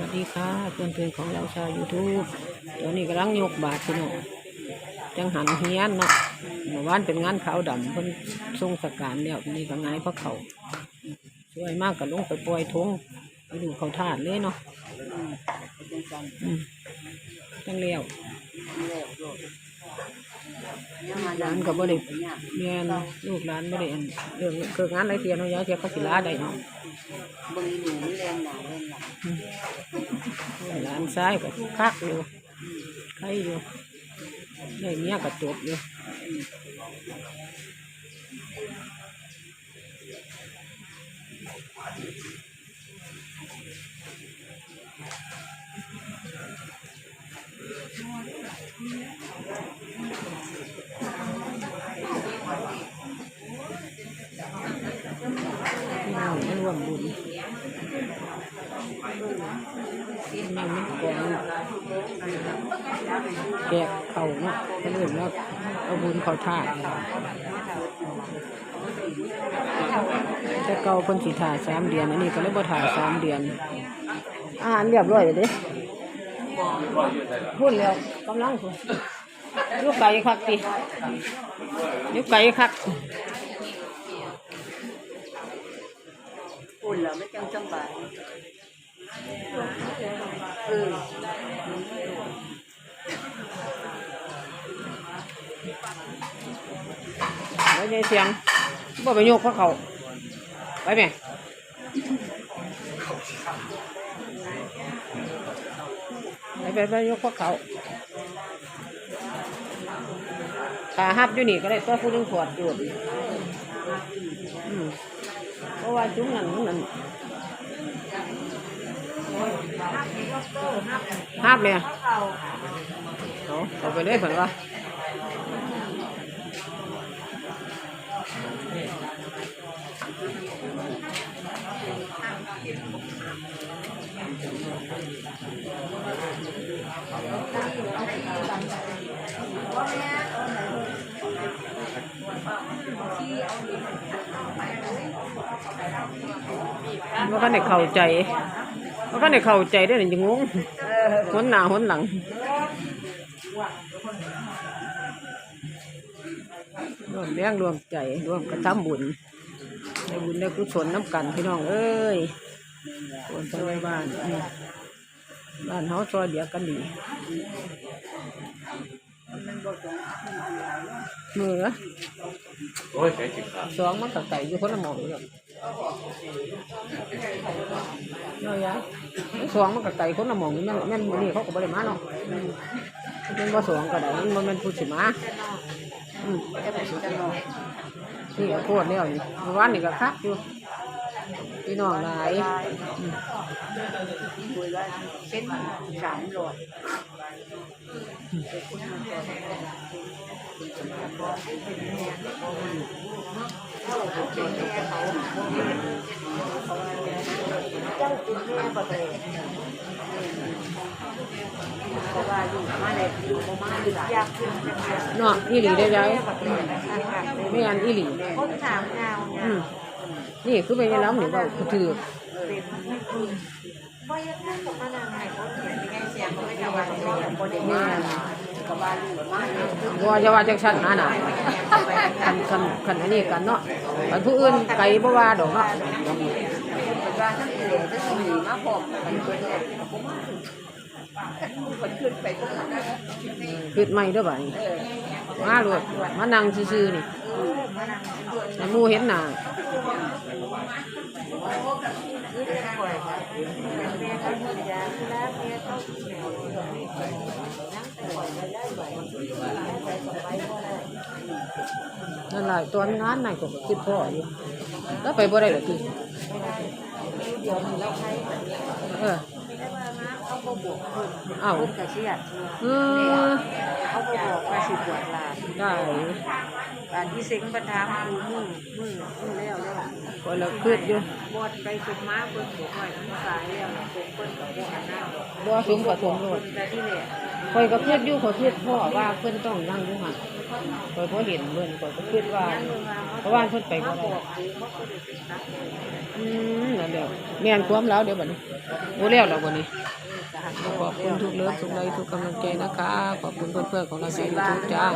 วัสดีค่ะเพื่อนเพื่อนๆของเราชาวยูทูบตอนนี้กำลังยกบาทพี่น้องจังหันเฮียนเนาะเมื่อวานเป็นงานขาวดำเพิ่นทรงสการแล้วนี่ก็งายพระเขาสวยมากก็ลงไปปล่อยทงไปดูเขาทาดเลยเนาะอืมจังเลี้ยวร้านก็บ่ได้เรียนลูกร้านบ่ได้อันเรื่องเกิดงานอะไรเทียนเนาะยายเทียก็สิลาได้เนาะ บางหนูไมันแรงหนาแรงหลังหลานซ้ายก็คักอยู่ใครอยู่ได้เมียก็จบอยู่ ร่วมบุญนั่งมันกองแกะเข่าเนาะเขาเรียกว่าเอาบุญเขาท่าแต่เก่าเพิ่นสิถ่าสามเดือนอันนี้ก็เลยบ่ถ่าสามเดือน อาหารเรียบร้อยเลยเด้พูดแล้วกำลังพูดอยุกไก่คักติอยุกไก่คัก อุ่นแล้วไม่จังสบายเออแล้วได้เสียงบ่ไปโยกพระเขาไปไหมไปไปไปยกพระเขาขาหับอยู่นี่ก็ได้ตัวผู้หนึงขวดอยู่อืม เพราะว่าจุ้งนั่นมันนั่นหั ว่ามันก็ได้เข้าใจมันก็ได้เข้าใจได้เลยจะงงหนหน้าหนหลังรวมแรงรวมใจรวมกระทำบุญได้บุญได้กุศลน้ำกันพี่น้องเอ้ยคนไปไว้บ้าน บ้านเฮาซอยเดียวกันดี มือละโอ้ยใช้จิบครับสองมันกับไก่อยู่คนละหมองเลยน้อยยะสองมันกับไก่คนละหมองนี่แม่นแม่นมื้อนี้เขาก็บ่ได้มาเนาะอืมมันบ่สองก็ได้มันบ่แม่นผู้สิมาอืมจะไปสุดกันเนาะนี่ก็โคตรแล้วนี่เมื่อวานนี่ก็คักอยู่ พี่น้องหลายอืมคุยว่าเส้นสามหลอดเป็นคุณมันก่อนคุณสมบัติก่อนเป็นแม่เขาเป็นแม่เขาเจ้าเป็นแม่ประเดี๋เพราะว่าอยู่มาในอยู่มาอยู่ยากขึ้นจังเลยเนาะอีหลีได้อยายประเดี๋ยวไม่อันอีหลีคนถามยาวอืเนี่ยมเงา นยังไงเสียงเขาไม่จะว่าเขาอย่างคนเดียวมากับบ้านอยู่มาเนี่ยว่าจะว่าจังซั่นหาน่ะคันคันคันอันนี้กันเนาะคันผู้อื่นไก่บ่ว่าดอกเนาะเป็นว่าทั้งเอ๋ทั้งสีมาพร้อมกันเพื่อนเนี่ยผมมาคนขึ้นไปก็มาคิดใหม่เด้อบัดนี้มาโลดมานั่งซื่อๆนี่ มานางด้วยให้หมู่เห็นหน้านี่เป็นปล่อยเมียเขาหมดยาแล้วเมียเขาแนวนั่งแต่ปล่อยไปได้ไหวไปกับไปก็ได้นั่นแหละตอนงานนั่นก็คิดพ่ออยู่แล้วไปบ่ได้หรอกคือเดี๋ยวเราให้เออได้ว่ามาเขาก็บวกคนเอ้าคนกระเชียดเออเขาก็บอกว่าสิบวดลานได้ การที่เซ็งประทามคือมือมือมือแล้วแล้วก็แล้วคิดอยู่บวดไปสุดม้าเพิ่นบอกว่าน้ำสายแล้วผมเพิ่นกับพวกอันนั้นบ่สมกับสมโลดแต่ที่เนี่ยคอยก็คิดอยู่ขอยคิดพ่อว่าเพิ่นต้องนั่งอยู่หันคอยบ่อเห็นเพิ่นคอยก็คิดว่าเพราะว่าเพิ่นไปบ่ได้อืมนั่นแหละแม่นความแล้วเดี๋ยวบัดนี้บ่แล้วแล้วบัดนี้ขอบคุณทุกเลิฟทุกไลทุกกำลังใจนะคะ ขอบคุณเพื่อนๆของเราชาว YouTube จ้า